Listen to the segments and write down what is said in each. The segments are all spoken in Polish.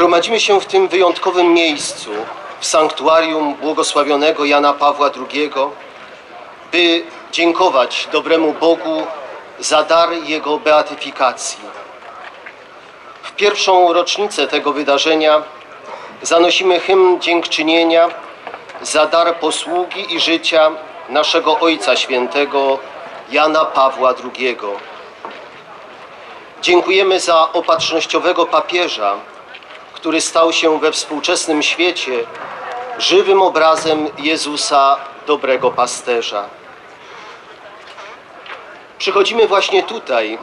Gromadzimy się w tym wyjątkowym miejscu, w sanktuarium błogosławionego Jana Pawła II, by dziękować dobremu Bogu za dar Jego beatyfikacji. W pierwszą rocznicę tego wydarzenia zanosimy hymn dziękczynienia za dar posługi i życia naszego Ojca Świętego Jana Pawła II. Dziękujemy za opatrznościowego papieża, który stał się we współczesnym świecie żywym obrazem Jezusa, dobrego pasterza. Przychodzimy właśnie tutaj,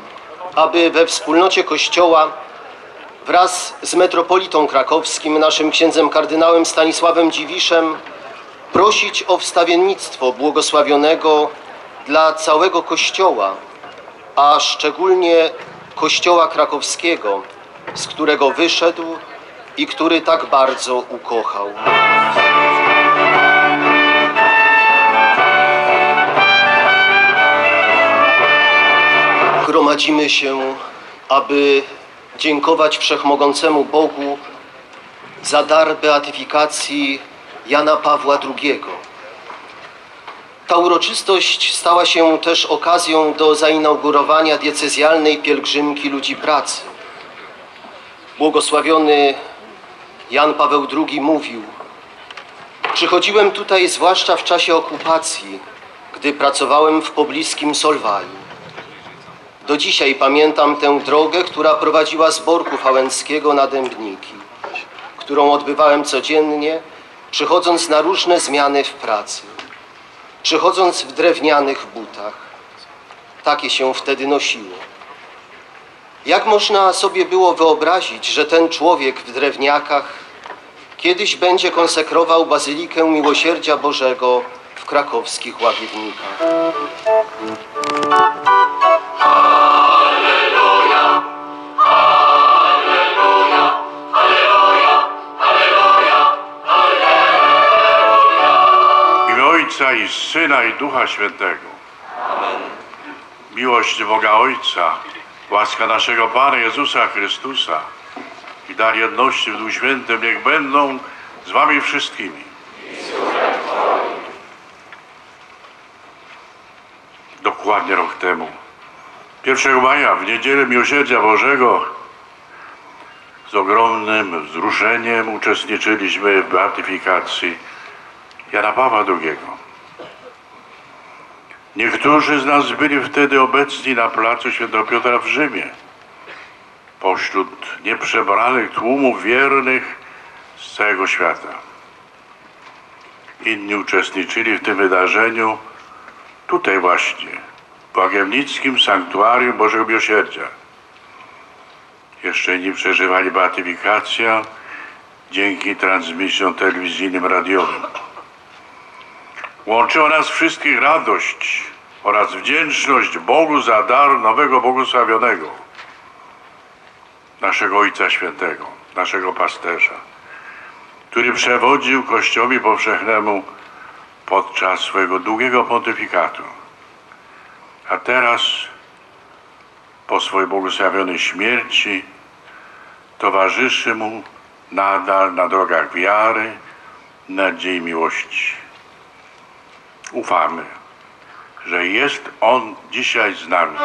aby we wspólnocie Kościoła wraz z metropolitą krakowskim, naszym księdzem kardynałem Stanisławem Dziwiszem, prosić o wstawiennictwo błogosławionego dla całego Kościoła, a szczególnie Kościoła krakowskiego, z którego wyszedł i który tak bardzo ukochał. Gromadzimy się, aby dziękować Wszechmogącemu Bogu za dar beatyfikacji Jana Pawła II. Ta uroczystość stała się też okazją do zainaugurowania diecezjalnej pielgrzymki ludzi pracy. Błogosławiony Jan Paweł II mówił: Przychodziłem tutaj zwłaszcza w czasie okupacji, gdy pracowałem w pobliskim Solwaju. Do dzisiaj pamiętam tę drogę, która prowadziła z Borku Fałęckiego na Dębniki, którą odbywałem codziennie, przychodząc na różne zmiany w pracy, przychodząc w drewnianych butach. Takie się wtedy nosiło. Jak można sobie było wyobrazić, że ten człowiek w drewniakach kiedyś będzie konsekrował Bazylikę Miłosierdzia Bożego w krakowskich łagiewnikach? Ojca i Syna i Ducha Świętego. Miłość Boga Ojca, łaska naszego Pana Jezusa Chrystusa i dar jedności w Duchu Świętym niech będą z wami wszystkimi. Dokładnie rok temu, 1 maja, w niedzielę Miłosierdzia Bożego, z ogromnym wzruszeniem uczestniczyliśmy w beatyfikacji Jana Pawła II. Niektórzy z nas byli wtedy obecni na placu Świętego Piotra w Rzymie, pośród nieprzebranych tłumów wiernych z całego świata. Inni uczestniczyli w tym wydarzeniu tutaj właśnie, w Łagiewnickim Sanktuarium Bożego Miłosierdzia. Jeszcze inni przeżywali beatyfikację dzięki transmisjom telewizyjnym, radiowym. Łączyła nas wszystkich radość oraz wdzięczność Bogu za dar nowego błogosławionego, naszego Ojca Świętego, naszego pasterza, który przewodził Kościołowi powszechnemu podczas swojego długiego pontyfikatu. A teraz, po swojej błogosławionej śmierci, towarzyszy mu nadal na drogach wiary, nadziei, miłości ufamy, że jest On dzisiaj z nami.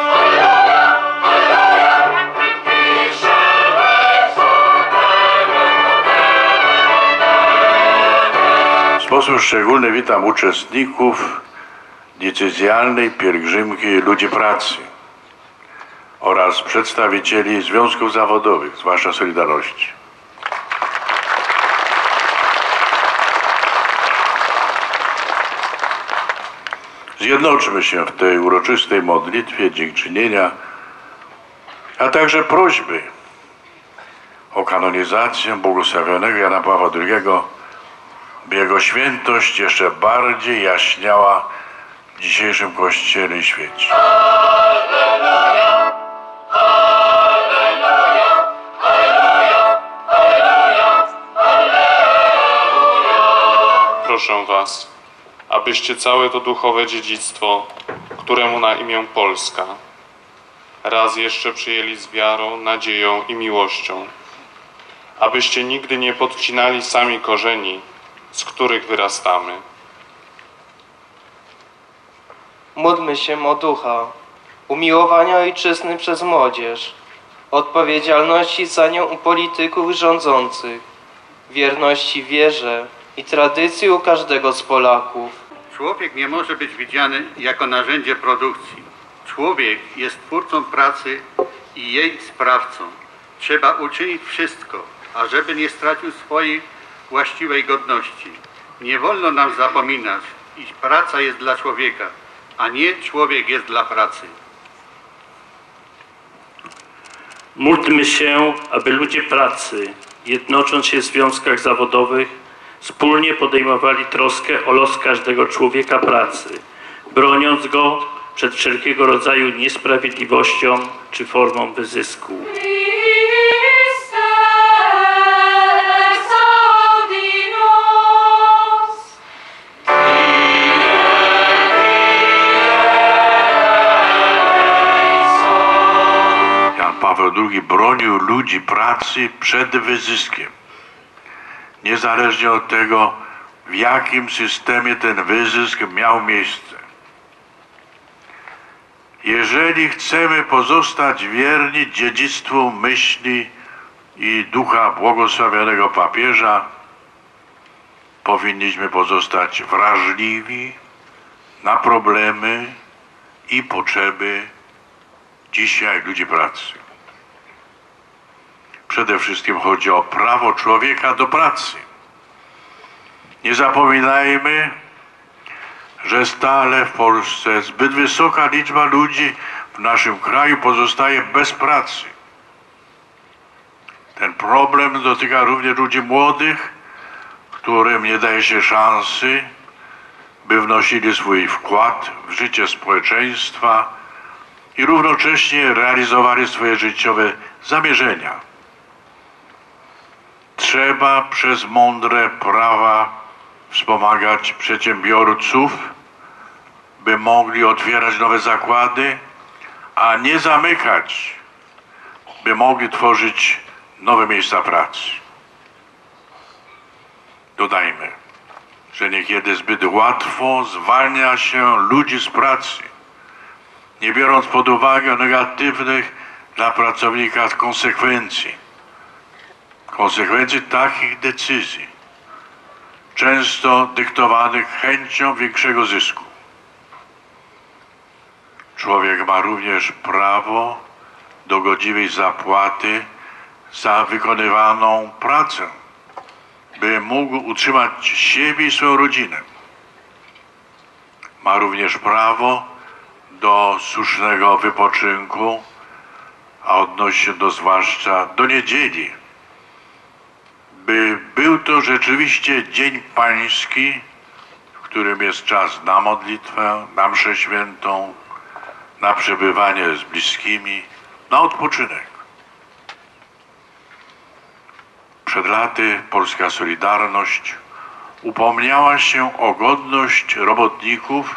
Sposób szczególny witam uczestników decyzjalnej pielgrzymki ludzi pracy oraz przedstawicieli związków zawodowych, zwłaszcza Solidarności. Zjednoczmy się w tej uroczystej modlitwie dziękczynienia, a także prośby o kanonizację błogosławionego Jana Pawła II, jego świętość jeszcze bardziej jaśniała w dzisiejszym Kościele i świecie. Proszę Was, abyście całe to duchowe dziedzictwo, któremu na imię Polska, raz jeszcze przyjęli z wiarą, nadzieją i miłością, abyście nigdy nie podcinali sami korzeni, których wyrastamy. Módlmy się o ducha, umiłowania ojczyzny przez młodzież, odpowiedzialności za nią u polityków i rządzących, wierności wierze i tradycji u każdego z Polaków. Człowiek nie może być widziany jako narzędzie produkcji. Człowiek jest twórcą pracy i jej sprawcą. Trzeba uczynić wszystko, ażeby nie stracił swojej właściwej godności. Nie wolno nam zapominać, iż praca jest dla człowieka, a nie człowiek jest dla pracy. Módlmy się, aby ludzie pracy, jednocząc się w związkach zawodowych, wspólnie podejmowali troskę o los każdego człowieka pracy, broniąc go przed wszelkiego rodzaju niesprawiedliwością czy formą wyzysku. II bronił ludzi pracy przed wyzyskiem. Niezależnie od tego, w jakim systemie ten wyzysk miał miejsce. Jeżeli chcemy pozostać wierni dziedzictwu myśli i ducha błogosławionego papieża, powinniśmy pozostać wrażliwi na problemy i potrzeby dzisiaj ludzi pracy. Przede wszystkim chodzi o prawo człowieka do pracy. Nie zapominajmy, że stale w Polsce zbyt wysoka liczba ludzi w naszym kraju pozostaje bez pracy. Ten problem dotyka również ludzi młodych, którym nie daje się szansy, by wnosili swój wkład w życie społeczeństwa i równocześnie realizowali swoje życiowe zamierzenia. Trzeba przez mądre prawa wspomagać przedsiębiorców, by mogli otwierać nowe zakłady, a nie zamykać, by mogli tworzyć nowe miejsca pracy. Dodajmy, że niekiedy zbyt łatwo zwalnia się ludzi z pracy nie biorąc pod uwagę negatywnych dla pracownika konsekwencji. Konsekwencji takich decyzji, często dyktowanych chęcią większego zysku. Człowiek ma również prawo do godziwej zapłaty za wykonywaną pracę, by mógł utrzymać siebie i swoją rodzinę. Ma również prawo do słusznego wypoczynku, a odnosi się do zwłaszcza do niedzieli, by był to rzeczywiście dzień pański, w którym jest czas na modlitwę, na mszę świętą, na przebywanie z bliskimi, na odpoczynek. Przed laty Polska Solidarność upomniała się o godność robotników,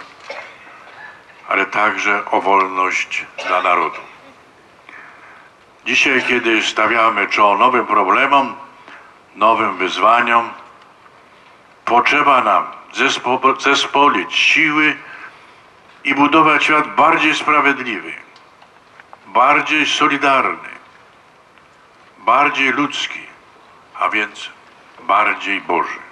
ale także o wolność dla narodu. Dzisiaj, kiedy stawiamy czoło nowym problemom, nowym wyzwaniom, potrzeba nam zespo- zespolić siły i budować świat bardziej sprawiedliwy, bardziej solidarny, bardziej ludzki, a więc bardziej Boży.